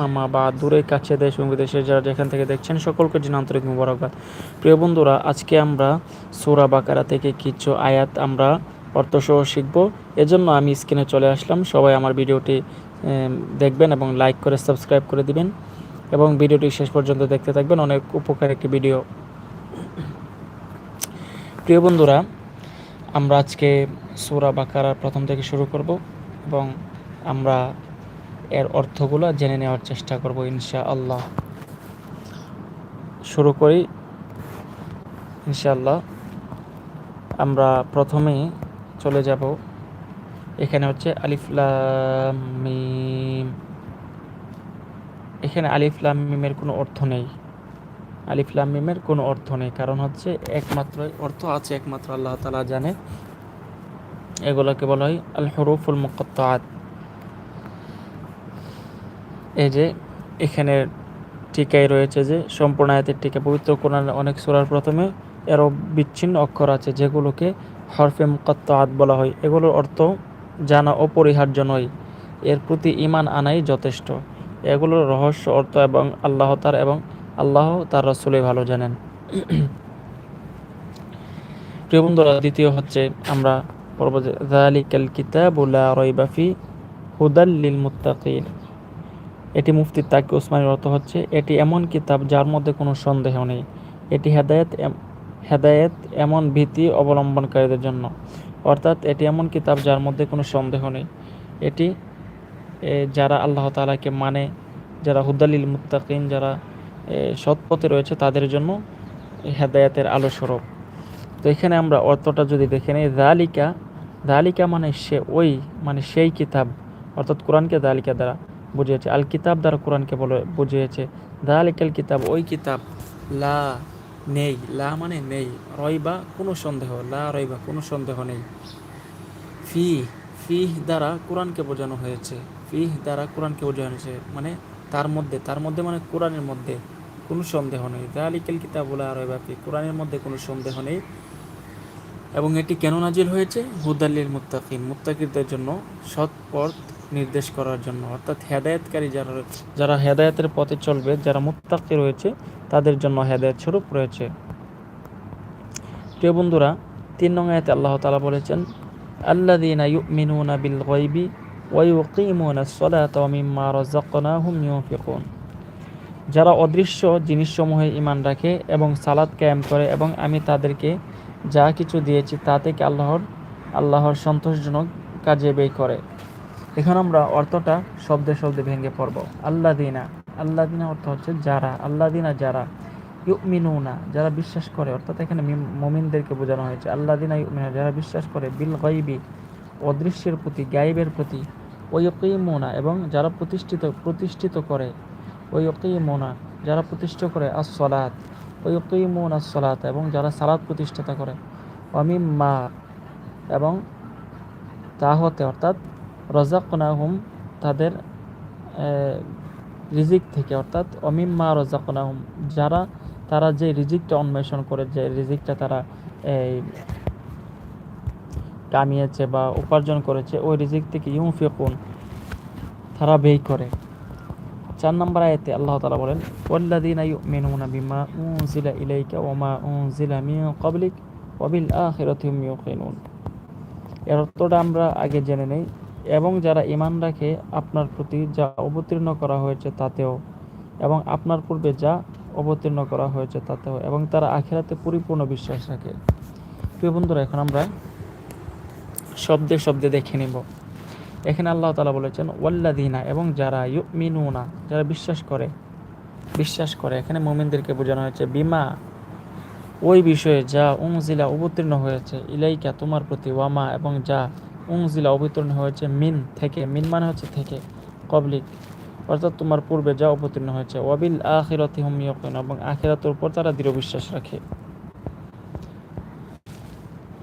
মামা বা দূরে কাছে দেশ এবং বিদেশে যারা যেখান থেকে দেখছেন, সকলকে জানা আন্তরিক মুবারকবাদ। প্রিয় বন্ধুরা, আজকে আমরা সূরা বাকারা থেকে কিছু আয়াত আমরা অর্থসহ শিখব। এজন্য আমি স্ক্রিনে চলে আসলাম। সবাই আমার ভিডিওটি দেখবেন এবং লাইক করে, সাবস্ক্রাইব করে দিবেন এবং ভিডিওটি শেষ পর্যন্ত দেখতে থাকবেন। অনেক উপকার একটি ভিডিও। প্রিয় বন্ধুরা, আমরা আজকে সূরা বাকারার প্রথম থেকে শুরু করব এবং আমরা এর অর্থগুলো জেনে নেওয়ার চেষ্টা করব ইনশা আল্লাহ শুরু করি। ইনশাআল্লাহ, আমরা প্রথমে চলে যাব। এখানে হচ্ছে আলিফলাম মিম। এখানে আলিফলাম মিমের কোনো অর্থ নেই। আলিফলাম মিমের কোনো অর্থ নেই, কারণ হচ্ছে একমাত্র, অর্থ আছে একমাত্র, আল্লাহ তালা জানে। এগুলোকে বলা হয় আল হরুফুল মুকত্তাত এই যে এখানে টিকায় রয়েছে যে সম্পূর্ণ আয়াতের টিকা, পবিত্র কোরআনের অনেক সুরার প্রথমে এরও বিচ্ছিন্ন অক্ষর আছে যেগুলোকে হরফে মুকাত্তাআত বলা হয়। এগুলোর অর্থ জানা অপরিহার্য নয়, এর প্রতি ঈমান আনাই যথেষ্ট। এগুলোর রহস্য অর্থ এবং আল্লাহ তার এবং আল্লাহ তার রসুলে ভালো জানেন। প্রিয় বন্ধুরা, দ্বিতীয় হচ্ছে আমরা পড়ব যে, যালিকাল কিতাবু লা রাইবা ফি হুদাল লিল মুত্তাকিন। এটি মুফতি তাকি ওসমানের অর্থ হচ্ছে। এটি এমন কিতাব যার মধ্যে কোনো সন্দেহ নেই। এটি হেদায়েত হেদায়েত এমন ভীতি অবলম্বনকারীদের জন্য। অর্থাৎ এটি এমন কিতাব যার মধ্যে কোনো সন্দেহ নেই। এটি যারা আল্লাহ তাআলাকে মানে যারা হুদালিল মুত্তাকিন যারা এ, সৎ রয়েছে তাদের জন্য হেদায়েতের আলো স্বরূপ তো এখানে আমরা অর্থটা যদি দেখে নিই দালিকা দালিকা মানে সে ওই মানে সেই কিতাব অর্থাৎ কোরআনকে দালিকা দ্বারা। বুঝিয়েছে। আল কিতাব দ্বারা কোরআনকে বলে, বুঝিয়েছে। দালিকাল কিতাব, ওই কিতাব, লা নেই। লা মানে নেই। রয়বা কোনো সন্দেহ, লা রয়বা কোনো সন্দেহ নেই। ফি ফিহ দ্বারা কোরআনকে বোঝানো হয়েছে। ফিহ দ্বারা কোরআনকে বোঝানো হয়েছে। মানে তার মধ্যে তার মধ্যে মানে কোরআনের মধ্যে কোনো সন্দেহ নেই। দালিকাল কিতাব বলে আর ফি, কোরআনের মধ্যে কোনো সন্দেহ নেই। এবং এটি কেন নাজিল হয়েছে? হুদাল্লিল মুত্তাকিন। মুত্তাকিদের জন্য সৎ পথ নির্দেশ করার জন্য। অর্থাৎ হেদায়েতকারী যারা যারা হেদায়েতের পথে চলবে, যারা মুত্তাকি রয়েছে, তাদের জন্য হেদায়েত স্বরূপ রয়েছে। প্রিয় বন্ধুরা, তিন নং আয়াতে আল্লাহ তাআলা বলেছেন, আল্লাযীনা ইউমিনুনা বিল গায়বি ওয়া ইউকিমুনা আস-সালাতা ওয়া মিম্মা রাযাকনাহুম ইউনফিকুন। যারা অদৃশ্য জিনিসসমূহে ইমান রাখে এবং সালাত কায়েম করে এবং আমি তাদেরকে যা কিছু দিয়েছি তা থেকে আল্লাহর আল্লাহর সন্তোষজনক কাজে ব্যয় করে। এখন আমরা অর্থটা শব্দে শব্দে ভেঙে পড়ব। আল্লাহ দিনা আল্লাহ দিনা অর্থ হচ্ছে যারা। আল্লাহ দিনা যারা। ইউমিনুনা, যারা বিশ্বাস করে। অর্থাৎ এখানে মিম- মুমিনদেরকে বোঝানো হয়েছে। আল্লাহ দিনা ইউমিনা যারা বিশ্বাস করে। বিল গাইবি, অদৃশ্যের প্রতি গাইবের প্রতি। ওই মোনা এবং যারা প্রতিষ্ঠিত প্রতিষ্ঠিত করে। ওই মোনা যারা প্রতিষ্ঠা করে আসলাত ওই মোন আসলাত এবং যারা সালাত প্রতিষ্ঠাতা করে। অমিম মা এবং তা হতে অর্থাৎ রজাকনাহুম তাদের রিজিক থেকে, অর্থাৎ অমিম্মা রজাকনাহুম, যারা, তারা যে রিজিকটা অন্বেষণ করে, যে রিজিকটা তারা এই কামিয়েছে বা উপার্জন করেছে, ওই রিজিক থেকে ইউফিকুন তারা ব্যয় করে। চার নম্বর আয়াতে আল্লাহ তালা বলেন, ওয়াল্লাযীনা ইউমিনুনা বিমা উনজিলা ইলাইকা ওয়া মা উনজিলা মিন ক্বাবলিক ওয়া বিল আখিরাতি হুম এর অর্থটা আমরা আগে জেনে নেই। এবং যারা ইমান রাখে, আপনার প্রতি যা অবতীর্ণ করা হয়েছে তাতেও, এবং আপনার পূর্বে যা অবতীর্ণ করা হয়েছে তাতেও, এবং তারা আখেরাতে পরিপূর্ণ বিশ্বাস রাখে। প্রিয় বন্ধুরা, এখন আমরা শব্দে শব্দে দেখে নিব। এখানে আল্লাহ তালা বলেছেন ওয়াল্লাদিনা এবং যারা ইউমিনুনা, যারা বিশ্বাস করে বিশ্বাস করে, এখানে মোমিনদেরকে বোঝানো হয়েছে, বিমা ওই বিষয়ে যা উংজিলা অবতীর্ণ হয়েছে, ইলাইকা তোমার প্রতি, ওয়ামা এবং যা উংজিলা অবতীর্ণ হয়েছে মিন থেকে। মিন মানে হচ্ছে থেকে, কবলিক। অর্থাৎ তোমার পূর্বে যা অবতীর্ণ হয়েছে। ওয়াবিল আখিরাতি হুম ইয়াকিন, এবং আখিরাতের উপর তারা দৃঢ় বিশ্বাস রাখে।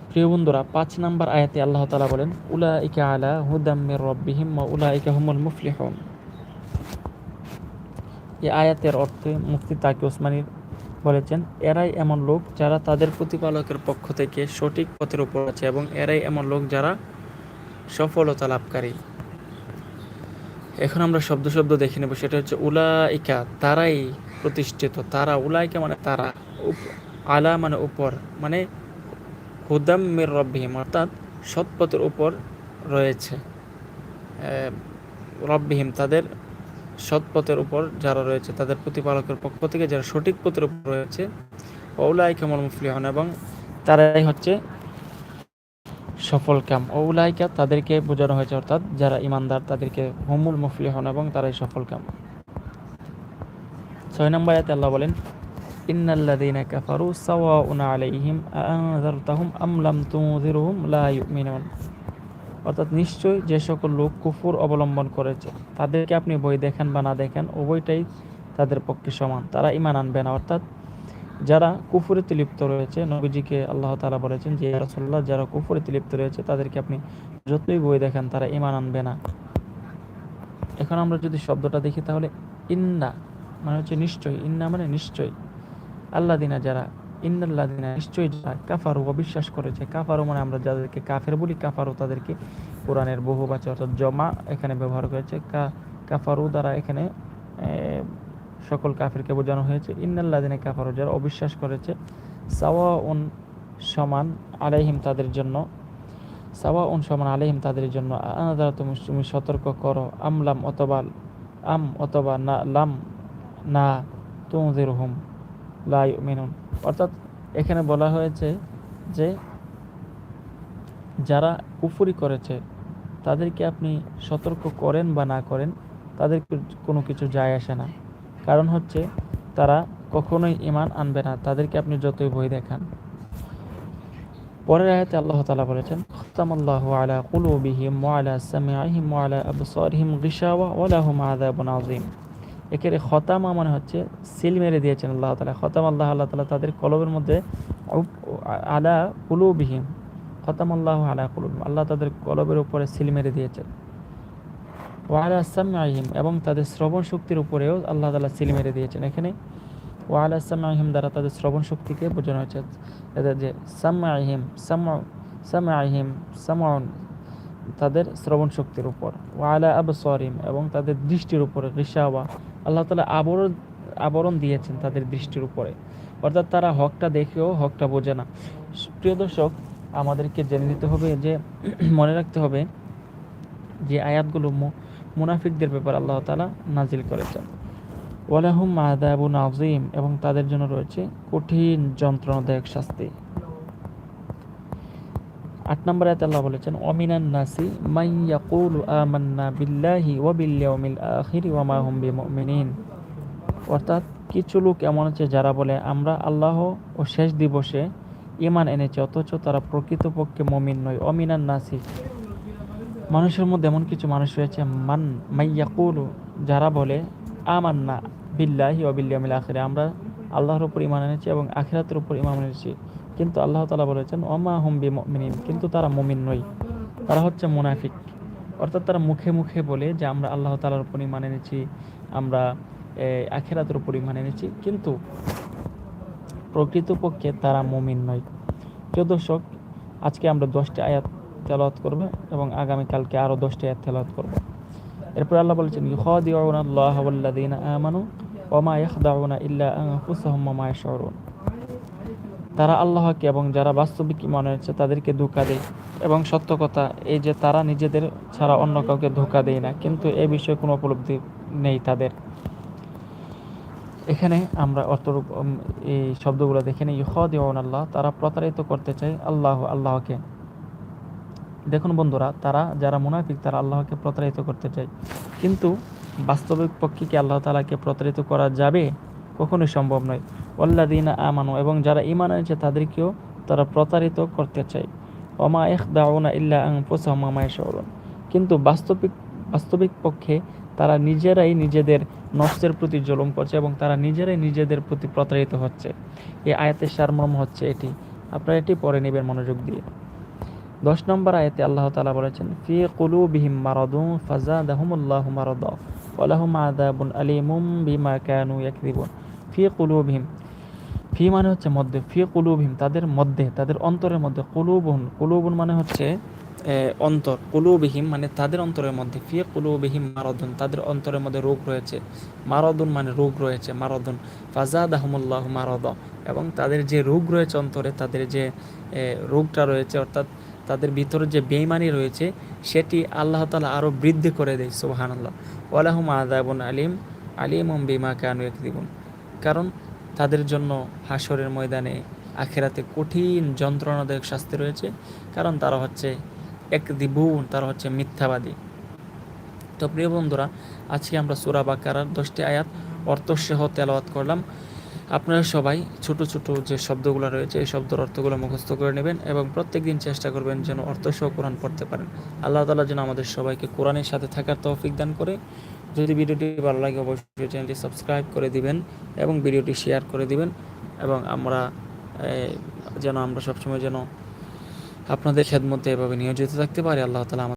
প্রিয় বন্ধুরা, পাঁচ নাম্বার আয়াতে আল্লাহ তালা বলেন, উলাইকা আলা হুদাম মির রাব্বিহিম ওয়া উলাইকা হুমুল মুফলিহুন। এই আয়াতের অর্থে মুফতি তাকি ওসমানী বলেছেন, এরাই এমন লোক যারা তাদের প্রতিপালকের পক্ষ থেকে সঠিক পথের উপর আছে, এবং এরাই এমন লোক যারা সফলতা লাভকারী। এখন আমরা শব্দ শব্দ দেখে নেব, সেটা হচ্ছে উলাইকা, তারাই প্রতিষ্ঠিত। তারা, উলাইকা মানে তারা আলা মানে উপর মানে হুদাম মির রব্বিহিম, অর্থাৎ সৎপথের উপর রয়েছে। রব্বিহিম তাদের সৎপথের উপর যারা রয়েছে, তাদের প্রতিপালকের পক্ষ থেকে যারা সঠিক পথের উপর রয়েছে ওলাই কেমন মুফলিহন এবং তারাই হচ্ছে সফল কাম ওলাইকা তাদেরকে বোঝানো হয়েছে, অর্থাৎ যারা ইমানদার তাদেরকে হুমুল মুফলিহন এবং তারাই সফল কাম ছয় নম্বর আয়াতে আল্লাহ বলেন, ইন্নাল্লাযীনা কাফারু সাওয়াউন আলাইহিম আআনযারতাহুম আম লাম তুনযিরহুম লা ইউমিনুন। অর্থাৎ নিশ্চয়ই যে সকল লোক কুফুর অবলম্বন করেছে, তাদেরকে আপনি বই দেখেন বা না দেখেন, উভয়টাই তাদের পক্ষে সমান। তারা ইমান আনবে না, অর্থাৎ যারা কুফুরিতে লিপ্ত রয়েছে, নবীজিকে আল্লাহ তাআলা বলেছেন যে রাসূলুল্লাহ, যারা কুফুরিতে লিপ্ত রয়েছে, তাদেরকে আপনি যতই বই দেখেন, তারা ইমান আনবে না। এখন আমরা যদি শব্দটা দেখি, তাহলে ইন্না মানে হচ্ছে নিশ্চয়ই। ইন্না মানে নিশ্চয়ই। আল্লাহ দিনা যারা ইন্নাল্লাহ দিনা নিশ্চয়ই যারা কাফারু, অবিশ্বাস করেছে। কাফারু মানে আমরা যাদেরকে কাফের বলি, কাফারু তাদেরকে কোরআনের বহু বাচ্চা অর্থাৎ জমা এখানে ব্যবহার করেছে। কা কাফারু দ্বারা এখানে সকল কাফেরকে বোঝানো হয়েছে ইন্নাল্লাহ দিনে কাফারু যারা অবিশ্বাস করেছে সাওয়া উন সমান আলাইহিম তাদের জন্য সাওয়া উন সমান আলাইহিম তাদের জন্য, আনাদারা তুমি তুমি সতর্ক করো আমলাম অথবা আম অথবা না, লাম না তুমদের হুম লাই মেনুন অর্থাৎ এখানে বলা হয়েছে যে যারা কুফুরি করেছে, তাদেরকে আপনি সতর্ক করেন বা না করেন, তাদের কোনো কিছু যায় আসে না। কারণ হচ্ছে তারা কখনোই ইমান আনবে না। তাদেরকে আপনি যতই বই দেখান। পরের আয়াতে আল্লাহ তালা বলেছেন, খতামাল্লাহু আলা কুলুবিহিম ওয়া আলা সামিআহিম ওয়া আলা আবসারিহিম গিশাওয়া ওয়া লাহুম আযাবুন আযীম। এখানে খতামা মানে হচ্ছে সিল মেরে দিয়েছেন আল্লাহ তালা খতাম আল্লাহ আল্লাহ তালা তাদের কলবের মধ্যে আলা কুলুবিহিম খতাম আল্লাহ আলা কুলুবিহিম, আল্লাহ তাদের কলবের উপরে সিল মেরে দিয়েছেন। ওয়ালা সামাইহিম এবং তাদের শ্রবণ শক্তির উপরেও আল্লাহ তালা সিল মেরে দিয়েছেন। এখানে ওয়ালা সামাইহিম দ্বারা তাদের শ্রবণ শক্তিকে বোঝানো হয়েছে। এদের যে সামাইহিম সামা সামাইহিম সামাউন, তাদের শ্রবণ শক্তির উপর। ওয়ালা আব সরিম এবং তাদের দৃষ্টির উপরে, রিসাওয়া। আল্লাহ তালা আবরণ আবরণ দিয়েছেন তাদের দৃষ্টির উপরে। অর্থাৎ তারা হকটা দেখেও হকটা বোঝে না। প্রিয় দর্শক, আমাদেরকে জেনে নিতে হবে যে, মনে রাখতে হবে যে আয়াতগুলো মুনাফিকদের ব্যাপার আল্লাহ তাআলা নাজিল করেছেন। ওয়ালাহুম আদাবুন আযীম এবং তাদের জন্য রয়েছে কঠিন যন্ত্রণাদায়ক শাস্তি। আট নম্বর আয়াতে আল্লাহ বলেছেন অমিনান নাসি মাই ইয়াকুলু আমান্না বিল্লাহি ওয়া বিল ইয়াউমিল আখির ওয়া মা হুম বিমুমিনিন। অর্থাৎ কিছু লোক এমন আছে যারা বলে, আমরা আল্লাহ ও শেষ দিবসে ইমান এনেছি, অথচ তারা প্রকৃতপক্ষে মমিন নয়। অমিনান নাসি মানুষের মধ্যে এমন কিছু মানুষ রয়েছে, মান মাইয়াকুলু যারা বলে, আমান্না বিল্লাহি ও বিল্লামিল আখিরে আমরা আল্লাহর উপর ইমান এনেছি এবং আখিরাতের উপর ইমান এনেছি। কিন্তু আল্লাহ তালা বলেছেন অমা হুম বিমিন কিন্তু তারা মমিন নয় তারা হচ্ছে মুনাফিক। অর্থাৎ তারা মুখে মুখে বলে যে, আমরা আল্লাহ তালার উপর ইমান এনেছি, আমরা আখিরাতের উপর ইমান এনেছি কিন্তু প্রকৃতপক্ষে তারা মমিন নয় প্রিয় দর্শক, আজকে আমরা দশটি আয়াত তেলাওয়াত করব এবং আগামীকালকে আরও দশটি আয়াত তেলাওয়াত করব। এরপর আল্লাহ বলেছেন, ইউখাদিউনা আল্লাহ ওয়াল্লাযীনা আমানু ওয়া মা ইয়াখদাউনা ইল্লা আনফুসাহুম ওয়া মা ইয়াশউরুন। তারা আল্লাহকে এবং যারা বাস্তবিক মনে এনেছে তাদেরকে ধোকা দেয় এবং সত্য কথা, এই যে তারা নিজেদের ছাড়া অন্য কাউকে ধোকা দেয় না, কিন্তু এ বিষয়ে কোনো উপলব্ধি নেই তাদের। এখানে আমরা অর্থরূপ এই শব্দগুলো দেখে নিই। ইউখাদিউন আল্লাহ, তারা প্রতারিত করতে চায় আল্লাহ, আল্লাহকে। দেখুন বন্ধুরা, তারা যারা মুনাফিক, তারা আল্লাহকে প্রতারিত করতে চায়। কিন্তু বাস্তবিক পক্ষে কি আল্লাহ তালাকে প্রতারিত করা যাবে? কখনোই সম্ভব নয়। ওয়াল্লাযীনা আমানু, এবং যারা ঈমান আছে তাদেরকেও তারা প্রতারিত করতে চায়। ওমা ইখদাউনা ইল্লা আনফুসাহুম ওয়া মা ইয়াশউরুন। কিন্তু বাস্তবিক বাস্তবিক পক্ষে তারা নিজেরাই নিজেদের নফসের প্রতি জলম করছে, এবং তারা নিজেরাই নিজেদের প্রতি প্রতারিত হচ্ছে। এই আয়াতের সারমর্ম হচ্ছে এটি। আপনারা এটি পরে নেবেন মনোযোগ দিয়ে। দশ নম্বর আয়াতে আল্লাহ তালা বলেছেন, ফি কুলুবিহিম মারাদুন ফাজাদাহুমুল্লাহু মারাদা ওয়া লাহুম আযাবুন আলীমুম বিমা কানু ইয়াকযিবুন। ফি কুলুবিহিম, ফি মানে হচ্ছে মধ্যে, ফি কুলুবিহিম তাদের মধ্যে, তাদের অন্তরের মধ্যে, কুলুবুন কুলুবুন মানে হচ্ছে অন্তর, কুলুবিহীম মানে তাদের অন্তরের মধ্যে ফিয়ে কুলুবিহীম মারদুন, তাদের অন্তরের মধ্যে রোগ রয়েছে, মারদুন মানে রোগ রয়েছে, মারদুন ফাজাদ আহমুল্লাহ মারদ এবং তাদের যে রোগ রয়েছে অন্তরে, তাদের যে রোগটা রয়েছে, অর্থাৎ তাদের ভিতরে যে বেইমানি রয়েছে, সেটি আল্লাহ তালা আরও বৃদ্ধি করে দেয় সুবাহান আল্লাহ ওয়ালাহুম আদাবুন আলিম আলিম বিমা কানু একদিবুন কারণ তাদের জন্য হাসরের ময়দানে আখেরাতে কঠিন যন্ত্রণাদায়ক শাস্তি রয়েছে, কারণ তারা হচ্ছে এক দিবুন তারা হচ্ছে মিথ্যাবাদী। তো প্রিয় বন্ধুরা, আজকে আমরা সুরা বাকারার দশটি আয়াত অর্থসহ তেলাওয়াত করলাম। আপনারা সবাই ছোট ছোট যে শব্দগুলো রয়েছে, এই শব্দের অর্থগুলো মুখস্থ করে নেবেন এবং প্রত্যেক দিন চেষ্টা করবেন যেন অর্থসহ কোরআন পড়তে পারেন। আল্লাহ তালা যেন আমাদের সবাইকে কোরআনের সাথে থাকার তৌফিক দান করে। যদি ভিডিওটি ভালো লাগে, অবশ্যই চ্যানেলটি সাবস্ক্রাইব করে দিবেন এবং ভিডিওটি শেয়ার করে দিবেন এবং আমরা যেন আমরা সবসময় যেন আপনাদের খেদমতে এভাবে নিয়োজিত থাকতে পারি। আল্লাহ তালা